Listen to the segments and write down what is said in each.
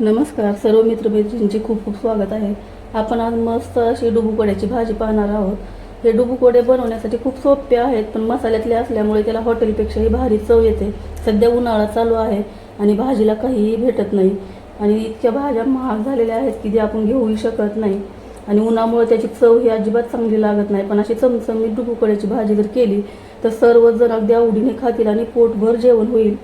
नमस्कार सर्व मित्रमैत्रिणींचे खूप खूप स्वागत आहे. आपण आज मस्त अशी डुबुकड्याची भाजी पाहणार आहोत. हे डुबुकोडे बनवण्यासाठी खूप सोपे आहेत पण मसाल्यातले असल्यामुळे त्याला हॉटेलपेक्षाही भारी चव येते. सध्या उन्हाळा चालू आहे आणि भाजीला काहीही भेटत नाही. आणि इतक्या भाज्या महाग झालेल्या आहेत की जे आपण घेऊही शकत नाही. आणि उन्हामुळे त्याची चव ही अजिबात चांगली लागत नाही. पण अशी चमचमीत डुबुकड्याची भाजी जर केली तर सर्वजण अगदी आवडीने खातील आणि पोटभर जेवण होईल.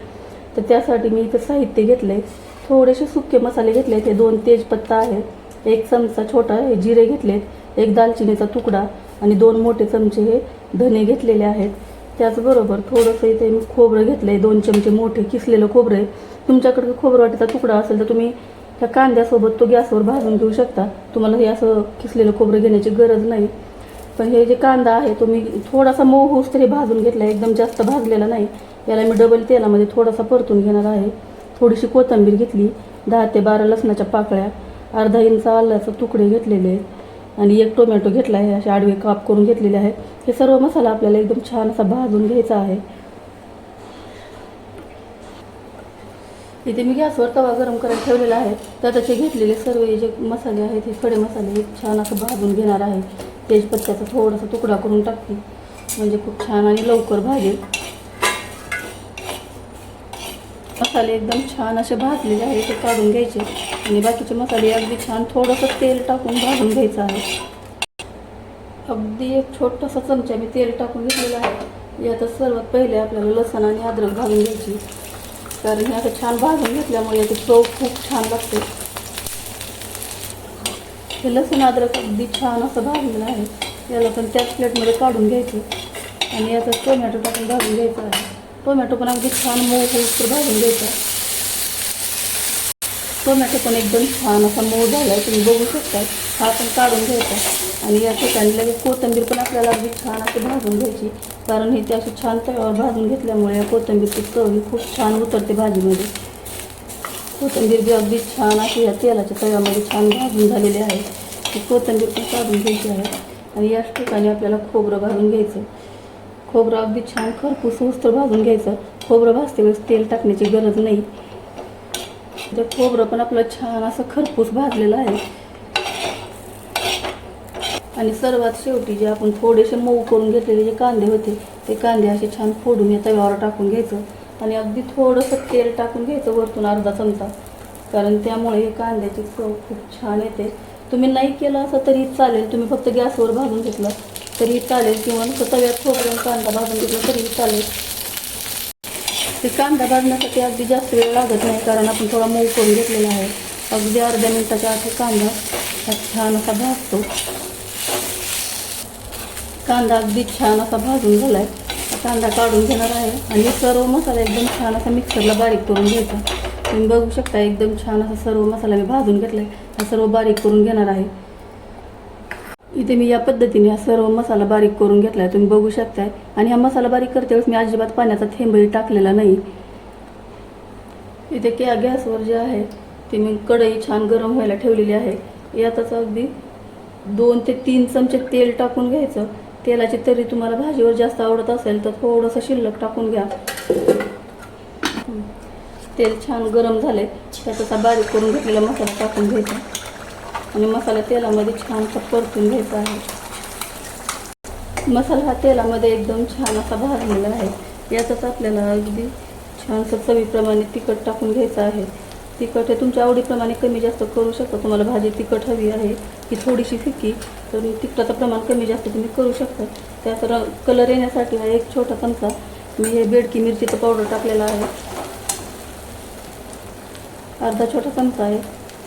तर त्यासाठी मी इथं साहित्य घेतलं आहे थोडेसे सुके मसाले घेतले ते दोन तेजपत्ता आहेत. एक चमचा छोटा हे जिरे घेतलेत. एक दालचिनीचा तुकडा आणि दोन मोठे चमचे हे धने घेतलेले आहेत. त्याचबरोबर थोडंसं इथे मी खोबरं घेतलं आहे दोन चमचे मोठे किसलेलं खोबरं आहे. तुमच्याकडे खोबरं वाटीचा तुकडा असेल तर तुम्ही त्या कांद्यासोबत तो गॅसवर भाजून घेऊ शकता. तुम्हाला हे असं किसलेलं खोबरं घेण्याची गरज नाही. पण हे जे कांदा आहे तो मी थोडासा मऊ होऊस तरी भाजून घेतला. आहे एकदम जास्त भाजलेला नाही. याला मी डबल तेलामध्ये थोडासा परतून घेणार आहे. थोडीशी कोथिंबीर घेतली दहा ते बारा लसणाच्या पाकळ्या अर्धा इंच आल्याचे तुकडे घेतलेले आहेत आणि एक टोमॅटो घेतला आहे असे आडवे काप करून घेतलेले आहे. हे सर्व मसाला आपल्याला एकदम छान असा भाजून घ्यायचा आहे. इथे मी गॅसवर तवा गरम करायला ठेवलेला आहे. तर त्याचे घेतलेले सर्व जे मसाले आहेत हे खडे मसाले हे छान असं भाजून घेणार आहे. तेजपत्त्याचा थोडासा तुकडा करून टाकते. म्हणजे खूप छान आणि लवकर भाजेल. मसाले एकदम छान असे भाजलेले आहे ते काढून घ्यायचे. आणि बाकीचे मसाले अगदी छान थोडंसं तेल टाकून भाजून घ्यायचं आहे. अगदी एक छोटासा चमचा मी तेल टाकून घेतलेला आहे. यातच सर्वात पहिले आपल्याला लसण आणि अद्रक घालून घ्यायची. कारण हे असं छान भाजून घेतल्यामुळे याची चव खूप छान लागते. हे लसूण अद्रक अगदी छान असं भाजलेलं आहे. याला पण त्याच प्लेटमध्ये काढून घ्यायचं. आणि याचा टोमॅटो टाकून भाजून घ्यायचा आहे. टोमॅटो पण अगदी छान मऊ होऊस भाजून घ्यायचा टोमॅटो पण एकदम छान असा मऊ झाला आहे तुम्ही बघू शकता हा। पण काढून घ्यायचा। आणि या ठिकाणी लगेच कोथिंबीर पण आपल्याला अगदी छान अशी भाजून घ्यायची. कारण ही ती अशी छान तव्यावर भाजून घेतल्यामुळे या कोथिंबीरची चव खूप छान उतरते भाजीमध्ये. कोथिंबीर बी अगदी छान अशी या तेलाच्या तव्यामध्ये छान भाजून झालेली आहे. ती कोथिंबीर पण काढून घ्यायची आहे. आणि याच ठिकाणी आपल्याला खोबरं घ्यायचं खोबरं अगदी छान खरपूस उस्तर भाजून घ्यायचं. खोबरं भाजते वेळेस तेल टाकण्याची गरज नाही. ते खोबरं पण आपलं छान असं खरपूस भाजलेलं आहे. आणि सर्वात शेवटी जे आपण थोडेसे मऊ करून घेतलेले जे कांदे होते ते कांदे असे छान फोडून या तव्यावर टाकून घ्यायचं. आणि अगदी थोडंसं तेल टाकून घ्यायचं वरतून अर्धा चमचा. कारण त्यामुळे हे कांद्याची चव खूप छान येते. तुम्ही नाही केलं असं तरी चालेल. तुम्ही फक्त गॅसवर भाजून घेतलं. तरी चालेल. किंवा नुसतं तव्यात खोबरं कांदा भाजून घेतला तरी चालेल. ते कांदा भाजण्यासाठी अगदी जास्त वेळ लागत नाही कारण आपण थोडा मऊ करून घेतलेला आहे. अगदी अर्ध्या मिनिटाच्या आत कांदा हा छान असा भाजतो. कांदा अगदी छान असा भाजून झाला आहे कांदा काढून घेणार आहे आणि सर्व मसाला एकदम छान असा मिक्सरला बारीक करून घ्यायचा. तुम्ही बघू शकता एकदम छान असा सर्व मसाला मी भाजून घेतला आहे हा सर्व बारीक करून घेणार आहे. इथे मी या पद्धतीने हा सर्व मसाला बारीक करून घेतला आहे तुम्ही बघू शकताय. आणि हा मसाला बारीक करते वेळेस मी अजिबात पाण्याचा थेंबही टाकलेला नाही. इथे क्या गॅसवर जे आहे ते मी कढई छान गरम व्हायला ठेवलेली आहे. यातच अगदी दोन ते तीन चमचे तेल टाकून घ्यायचं. तेलाची तरी तुम्हाला भाजीवर जास्त आवडत असेल तर थोडंसं शिल्लक टाकून घ्या. तेल छान गरम झाले त्याचा बारीक करून घेतलेला मसाला टाकून घ्यायचा. आणि मसाला तेलामध्ये छानसा परतून घ्यायचा आहे. मसाला हा तेलामध्ये एकदम छान असा भाजलेला आहे. यातच आपल्याला अगदी छानसं चवीप्रमाणे तिखट टाकून घ्यायचं आहे. तिखट हे तुमच्या आवडीप्रमाणे कमी जास्त करू शकता. तुम्हाला भाजी तिखट हवी आहे की थोडीशी फिकी तर तिखटाचं प्रमाण कमी जास्त तुम्ही करू शकता. त्यात र कलर येण्यासाठी हा एक छोटा चमचा मी हे बेडकी मिरचीचं पावडर टाकलेला आहे. अर्धा छोटा चमचा आहे.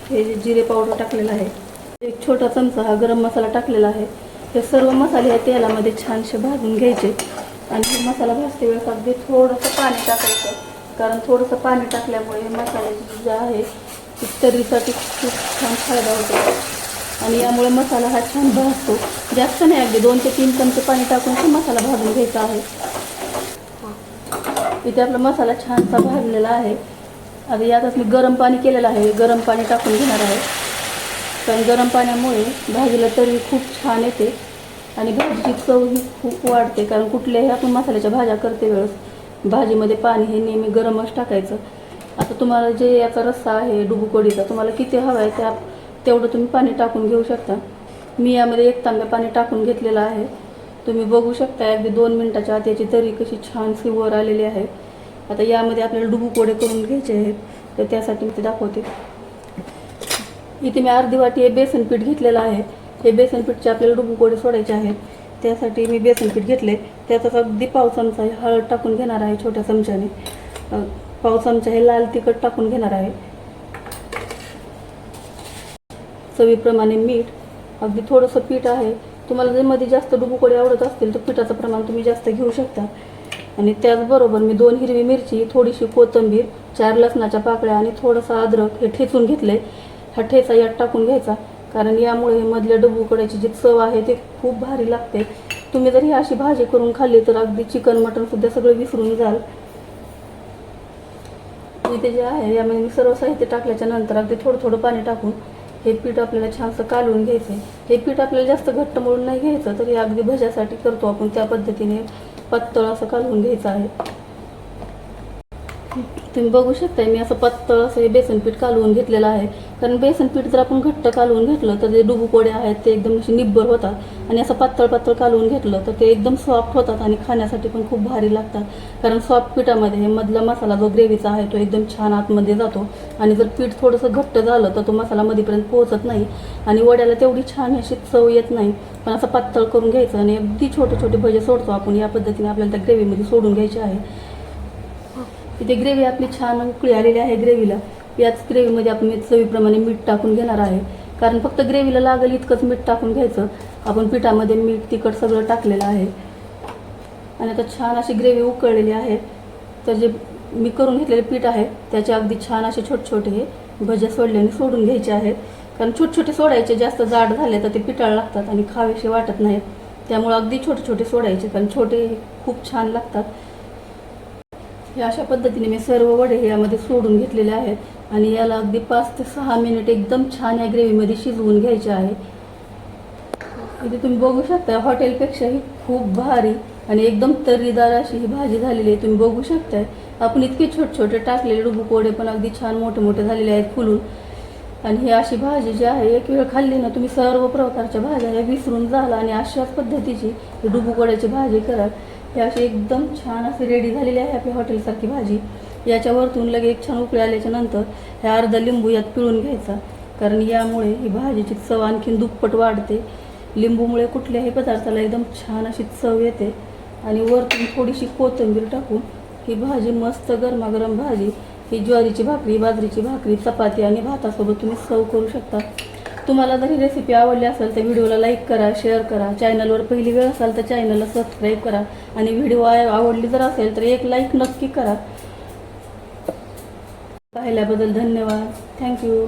हे जे जिरे पावडर टाकलेलं आहे एक छोटा चमचा हा गरम मसाला टाकलेला आहे. हे सर्व मसाले या तेलामध्ये छानसे भाजून घ्यायचे आणि हे मसाला भाजते वेळेस अगदी थोडंसं पाणी टाकायचं. कारण थोडंसं पाणी टाकल्यामुळे हे मसाल्याची जे आहे ती तर्रीसाठी खूप छान फायदा होतो. आणि यामुळे मसाला हा छान भाजतो. जास्त नाही अगदी दोन ते तीन चमचे पाणी टाकून हा मसाला भाजून घ्यायचा आहे. इथे आपला मसाला छानसा भाजलेला आहे. आता यातच मी गरम पाणी केलेलं आहे. गरम पाणी टाकून घेणार आहे. कारण गरम पाण्यामुळे भाजीला तरी खूप छान येते आणि भाजीची चव ही खूप वाढते. कारण कुठल्याही आपण मसाल्याच्या भाज्या करते वेळेस भाजीमध्ये पाणी हे नेहमी गरमच टाकायचं. आता तुम्हाला जे याचा रस्सा आहे डुबुकोडीचा तुम्हाला किती हवा आहे त्या तेवढं तुम्ही पाणी टाकून घेऊ शकता. मी यामध्ये एक तांब्या पाणी टाकून घेतलेलं आहे. तुम्ही बघू शकता अगदी दोन मिनटाच्या आत याची तरी कशी छानशी वर आलेली आहे. आता यामध्ये आपल्याला डुबुकोडे करून घ्यायचे आहेत तर त्यासाठी मी ते दाखवते. इथे मी अर्धी वाटी हे बेसन पीठ घेतलेलं आहे. हे बेसन पीठचे आपल्याला डुबुकोडे सोडायचे आहेत. त्यासाठी मी बेसन पीठ घेतले. त्याचा अगदी पाव चमचा हे हळद टाकून घेणार आहे छोट्या चमच्याने. अ, पाव चमचा हे लाल तिखट टाकून घेणार आहे. चवीप्रमाणे मीठ अगदी थोडंसं पीठ आहे. तुम्हाला जर मध्ये जास्त डुबुकोडे आवडत असतील तर पिठाचं प्रमाण तुम्ही जास्त घेऊ शकता. आणि त्याचबरोबर मी दोन हिरवी मिरची थोडीशी कोथिंबीर चार लसणाच्या पाकळ्या आणि थोडंसं अद्रक हे ठेचून घेतले. हा ठेचा यात टाकून घ्यायचा कारण यामुळे हे मधल्या डबूकड्याची जी चव आहे ते खूप भारी लागते. तुम्ही जर ही अशी भाजी करून खाल्ली तर अगदी चिकन मटन सुद्धा सगळं विसरून जाल. इथे जे आहे यामध्ये मी सर्व साहित्य टाकल्याच्या नंतर अगदी थोडं थोडं पाणी टाकून हे पीठ आपल्याला छानसं कालवून घ्यायचं हे पीठ आपल्याला जास्त घट्ट मळून नाही घ्यायचं तर हे अगदी भज्यासाठी करतो आपण त्या पद्धतीने. पातळ असं कालवून घ्यायचं आहे. तुम्ही बघू शकता मी असं पातळ असं हे बेसन पीठ कालवून घेतलेलं आहे. कारण बेसन पीठ जर आपण घट्ट कालवून घेतलं तर जे डुबुकोडे आहेत ते एकदम असे निब्बर होतात. आणि असं पातळ पातळ कालवून घेतलं तर ते एकदम सॉफ्ट होतात आणि खाण्यासाठी पण खूप भारी लागतात. कारण सॉफ्ट पिठामध्ये हे मधला मसाला जो ग्रेव्हीचा आहे तो एकदम छान आतमध्ये जातो. आणि जर पीठ थोडंसं घट्ट झालं तर तो मसाला मध्येपर्यंत पोहोचत नाही. आणि वड्याला तेवढी छान अशी चव येत नाही. पण असं पातळ करून घ्यायचं आणि अगदी छोटे छोटे भजे सोडतो आपण या पद्धतीने आपल्याला त्या ग्रेव्हीमध्ये सोडून घ्यायचे आहे. इथे ग्रेव्ही आपली छान उकळी आलेली आहे ग्रेव्हीला. याच ग्रेव्हीमध्ये आपण मी चवीप्रमाणे मीठ टाकून घेणार आहे. कारण फक्त ग्रेव्हीला लागेल इतकंच मीठ टाकून घ्यायचं. आपण पिठामध्ये मीठ तिखट सगळं टाकलेलं आहे. आणि आता छान अशी ग्रेव्ही उकळलेली आहे. तर जे मी करून घेतलेले पीठ आहे त्याचे अगदी छान असे छोटे छोटे हे भज्या सोडल्याने सोडून घ्यायचे आहेत. कारण छोटे छोटे सोडायचे जास्त जाड झाले तर ते पिठाळ लागतात आणि खावेसे वाटत नाहीत. त्यामुळे अगदी छोटे छोटे सोडायचे कारण छोटे खूप छान लागतात. हे अशा पद्धतीने मी सर्व वडे यामध्ये सोडून घेतलेले आहेत. आणि याला अगदी पाच ते सहा मिनिट एकदम छान या ग्रेव्हीमध्ये शिजवून घ्यायचे आहे. इथे तुम्ही बघू शकता हॉटेलपेक्षाही खूप भारी आणि एकदम तर्रीदार अशी ही भाजी झालेली आहे. तुम्ही बघू शकताय. आपण इतके छोटे छोटे टाकलेले डुबुकोडे पण अगदी छान मोठे मोठे झालेले आहेत फुलून. आणि ही अशी भाजी जी आहे एक वेळ खाल्ली ना तुम्ही सर्व प्रकारच्या भाज्या ह्या विसरून जाल आणि अशाच पद्धतीची डुबुकोड्याची भाजी कराल. ही अशी एकदम छान अशी रेडी झालेली आहे आपली हॉटेलसारखी भाजी. याच्यावरतून लगे एक छान उकळी आल्याच्यानंतर हे अर्धा लिंबू यात पिळून घ्यायचा. कारण यामुळे ही भाजीची चव आणखीन दुप्पट वाढते. लिंबूमुळे कुठल्याही पदार्थाला एकदम छान अशी चव येते. आणि वरतून थोडीशी कोथिंबीर टाकून ही भाजी मस्त गरमागरम भाजी. ही ज्वारीची भाकरी बाजरीची भाकरी चपाती आणि भातासोबत तुम्ही सर्व करू शकता. तुम्हाला जर ही रेसिपी आवडली असेल तर व्हिडिओला लाईक करा शेअर करा. चॅनलवर पहिली वेळ असाल तर चॅनलला सबस्क्राईब करा. आणि व्हिडिओ आवडली जर असेल तर एक लाईक नक्की करा. पाहिल्याबद्दल धन्यवाद. थँक्यू